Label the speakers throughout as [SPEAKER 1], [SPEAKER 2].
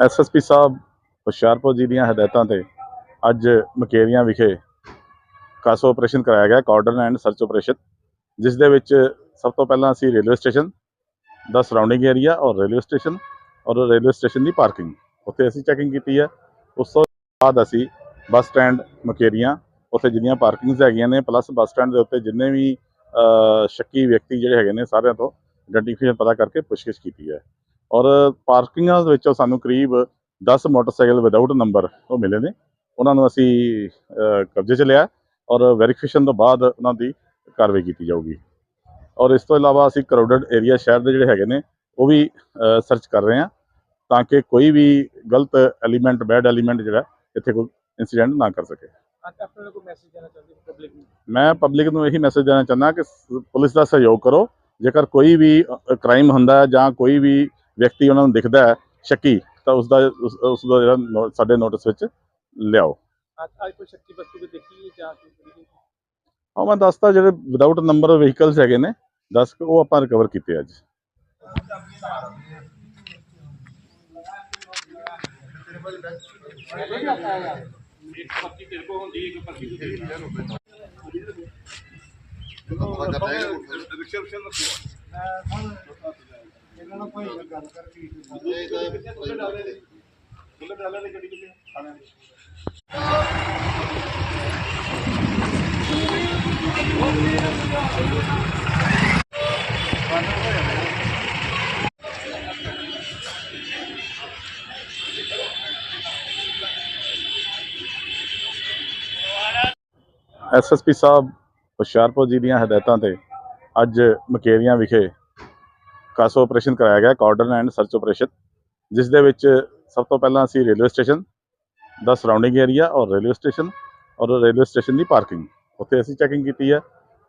[SPEAKER 1] SSP ਸਾਹਿਬ ਹੁਸ਼ਿਆਰਪੁਰ ਜੀ ਦੀਆਂ ਹਦਾਇਤਾਂ ਤੇ ਅੱਜ ਮਕੇਰੀਆਂ ਵਿਖੇ ਕਾਸੋ ਆਪਰੇਸ਼ਨ ਕਰਾਇਆ ਗਿਆ ਕਾਰਡਨ ਐਂਡ ਸਰਚ ਆਪਰੇਸ਼ਨ, ਜਿਸ ਦੇ ਵਿੱਚ ਸਭ ਤੋਂ ਪਹਿਲਾਂ ਅਸੀਂ ਰੇਲਵੇ ਸਟੇਸ਼ਨ ਦਾ ਸਰਾਊਂਡਿੰਗ ਏਰੀਆ ਔਰ ਰੇਲਵੇ ਸਟੇਸ਼ਨ ਔਰ ਰੇਲਵੇ ਸਟੇਸ਼ਨ ਦੀ ਪਾਰਕਿੰਗ, ਉੱਥੇ ਅਸੀਂ ਚੈਕਿੰਗ ਕੀਤੀ ਹੈ। ਉਸ ਤੋਂ ਬਾਅਦ ਅਸੀਂ ਬੱਸ ਸਟੈਂਡ ਮਕੇਰੀਆਂ, ਉੱਥੇ ਜਿੰਨੀਆਂ ਪਾਰਕਿੰਗਸ ਹੈਗੀਆਂ ਨੇ, ਪਲੱਸ ਬੱਸ ਸਟੈਂਡ ਦੇ ਉੱਤੇ ਜਿੰਨੇ ਵੀ ਸ਼ੱਕੀ ਵਿਅਕਤੀ ਜਿਹੜੇ ਹੈਗੇ ਨੇ ਸਾਰਿਆਂ ਤੋਂ ਆਇਡੈਂਟੀਫਿਕੇਸ਼ਨ ਪਤਾ ਕਰਕੇ ਪੁੱਛਗਿੱਛ ਕੀਤੀ ਹੈ। ਔਰ ਪਾਰਕਿੰਗਾਂ ਦੇ ਵਿੱਚੋਂ ਸਾਨੂੰ ਕਰੀਬ 10 ਮੋਟਰਸਾਈਕਲ ਵਿਦਆਊਟ ਨੰਬਰ ਉਹ ਮਿਲੇ ਨੇ। ਉਹਨਾਂ ਨੂੰ ਅਸੀਂ ਕਬਜ਼ੇ 'ਚ ਲਿਆ ਔਰ ਵੈਰੀਫਿਕੇਸ਼ਨ ਤੋਂ ਬਾਅਦ ਉਹਨਾਂ ਦੀ ਕਾਰਵਾਈ ਕੀਤੀ ਜਾਊਗੀ। ਔਰ ਇਸ ਤੋਂ ਇਲਾਵਾ ਅਸੀਂ ਕਰਾਊਡਡ ਏਰੀਆ ਸ਼ਹਿਰ ਦੇ ਜਿਹੜੇ ਹੈਗੇ ਨੇ ਉਹ ਵੀ ਸਰਚ ਕਰ ਰਹੇ ਹਾਂ ਤਾਂ ਕਿ ਕੋਈ ਵੀ ਗਲਤ ਐਲੀਮੈਂਟ ਬੈਡ ਐਲੀਮੈਂਟ ਜਿਹੜਾ ਇੱਥੇ ਕੋਈ ਇਨਸੀਡੈਂਟ ਨਾ ਕਰ ਸਕੇ। ਮੈਂ ਪਬਲਿਕ ਨੂੰ ਇਹੀ ਮੈਸੇਜ ਦੇਣਾ ਚਾਹੁੰਦਾ ਕਿ ਪੁਲਿਸ ਦਾ ਸਹਿਯੋਗ ਕਰੋ। ਜੇਕਰ ਕੋਈ ਵੀ ਕ੍ਰਾਈਮ ਹੁੰਦਾ ਜਾਂ ਕੋਈ ਵੀ ਵਿਅਕਤੀ ਉਹਨਾਂ ਨੂੰ ਦਿਖਦਾ ਹੈ ਸ਼ੱਕੀ ਤਾਂ ਉਸ ਦਾ ਉਸ ਦਾ ਜਿਹੜਾ ਸਾਡੇ ਨੋਟਿਸ ਵਿੱਚ ਲਿਆਓ
[SPEAKER 2] ਅੱਜ ਅੱਜ ਕੋਈ ਸ਼ੱਕੀ ਵਸਤੂ ਵੀ ਦੇਖੀ ਜਾਂ?
[SPEAKER 1] ਹਾਂ ਮੈਂ ਦੱਸਦਾ ਜਿਹੜੇ ਵਿਦਆਊਟ ਨੰਬਰ ਵਹੀਕਲਸ ਹੈਗੇ ਨੇ 10 ਉਹ ਆਪਾਂ ਰਿਕਵਰ ਕੀਤੇ ਅੱਜ ਐਸਐਸਪੀ ਸਾਹਿਬ ਹੁਸ਼ਿਆਰਪੁਰ ਜੀ ਦੀਆਂ ਹਦਾਇਤਾਂ ਤੇ ਅੱਜ ਮਕੇਰੀਆਂ ਵਿਖੇ ਕਾਸੋ ਆਪਰੇਸ਼ਨ ਕਰਾਇਆ ਗਿਆ ਕਾਰਡਨ ਐਂਡ ਸਰਚ ਆਪਰੇਸ਼ਨ ਜਿਸ ਦੇ ਵਿੱਚ ਸਭ ਤੋਂ ਪਹਿਲਾਂ ਅਸੀਂ ਰੇਲਵੇ ਸਟੇਸ਼ਨ ਦਾ ਸਰਾਊਂਡਿੰਗ ਏਰੀਆ ਔਰ ਰੇਲਵੇ ਸਟੇਸ਼ਨ ਔਰ ਰੇਲਵੇ ਸਟੇਸ਼ਨ ਦੀ ਪਾਰਕਿੰਗ ਉੱਥੇ ਅਸੀਂ ਚੈਕਿੰਗ ਕੀਤੀ ਹੈ।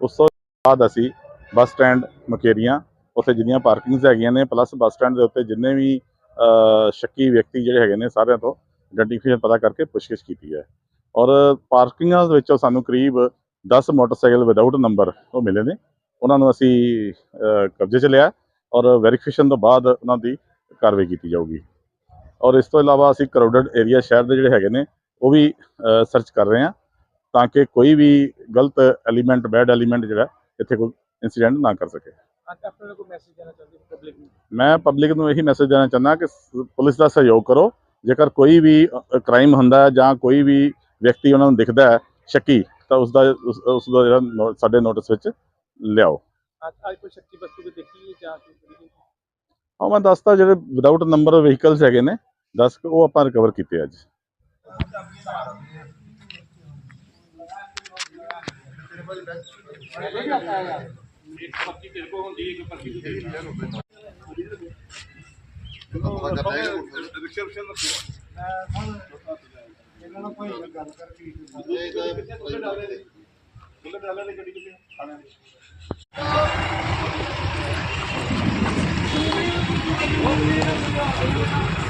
[SPEAKER 1] ਉਸ ਤੋਂ ਬਾਅਦ ਅਸੀਂ ਬੱਸ ਸਟੈਂਡ, ਮਕੇਰੀਆਂ, ਉੱਥੇ ਜਿੰਨੀਆਂ ਪਾਰਕਿੰਗਸ ਹੈਗੀਆਂ ਨੇ ਪਲੱਸ ਬੱਸ ਸਟੈਂਡ ਦੇ ਉੱਤੇ ਜਿੰਨੇ ਵੀ ਸ਼ੱਕੀ ਵਿਅਕਤੀ ਜਿਹੜੇ ਹੈਗੇ ਨੇ ਸਾਰਿਆਂ ਤੋਂ ਆਇਡੈਂਟੀਫਿਕੇਸ਼ਨ ਪਤਾ ਕਰਕੇ ਪੁੱਛਗਿੱਛ ਕੀਤੀ ਹੈ। ਔਰ ਪਾਰਕਿੰਗਾਂ ਦੇ ਵਿੱਚੋਂ ਸਾਨੂੰ ਕਰੀਬ 10 ਮੋਟਰਸਾਈਕਲ ਵਿਦਆਊਟ ਨੰਬਰ ਉਹ ਮਿਲੇ ਨੇ। ਉਹਨਾਂ ਨੂੰ ਅਸੀਂ ਕਬਜ਼ੇ 'ਚ ਲਿਆ ਔਰ ਵੈਰੀਫਿਕੇਸ਼ਨ ਤੋਂ ਬਾਅਦ ਉਹਨਾਂ ਦੀ ਕਾਰਵਾਈ ਕੀਤੀ ਜਾਊਗੀ। ਔਰ ਇਸ ਤੋਂ ਇਲਾਵਾ ਅਸੀਂ ਕਰਾਊਡਡ ਏਰੀਆ ਸ਼ਹਿਰ ਦੇ ਜਿਹੜੇ ਹੈਗੇ ਨੇ ਉਹ ਵੀ ਸਰਚ ਕਰ ਰਹੇ ਹਾਂ ਤਾਂ ਕਿ ਕੋਈ ਵੀ ਗਲਤ ਐਲੀਮੈਂਟ ਬੈਡ ਐਲੀਮੈਂਟ ਜਿਹੜਾ ਇੱਥੇ ਕੋਈ ਇਨਸੀਡੈਂਟ ਨਾ ਕਰ ਸਕੇ। ਮੈਂ ਪਬਲਿਕ ਨੂੰ ਇਹੀ ਮੈਸੇਜ ਦੇਣਾ ਚਾਹੁੰਦਾ ਕਿ ਪੁਲਿਸ ਦਾ ਸਹਿਯੋਗ ਕਰੋ। ਜੇਕਰ ਕੋਈ ਵੀ ਕ੍ਰਾਈਮ ਹੁੰਦਾ ਹੈ ਜਾਂ ਕੋਈ ਵੀ ਵਿਅਕਤੀ ਉਹਨਾਂ ਨੂੰ ਦਿਖਦਾ ਹੈ ਸ਼ੱਕੀ ਤਾਂ ਉਸ ਦਾ ਉਸ ਦਾ ਜਿਹੜਾ ਸਾਡੇ ਨੋਟਿਸ ਵਿੱਚ ਲਿਆਓ।
[SPEAKER 2] ਅੱਜ ਅੱਜ ਕੋਈ ਸ਼ੱਕੀ ਵਸਤੂ ਵੀ ਦੇਖੀ ਜਾਂ ਕੋਈ
[SPEAKER 1] ਹਾਂ? ਮੈਂ ਦੱਸਦਾ ਜਿਹੜੇ ਵਿਦਆਊਟ ਨੰਬਰ ਵਹੀਕਲਸ ਹੈਗੇ ਨੇ 10 ਉਹ ਆਪਾਂ ਰਿਕਵਰ ਕੀਤੇ ਅੱਜ।
[SPEAKER 2] Thank you.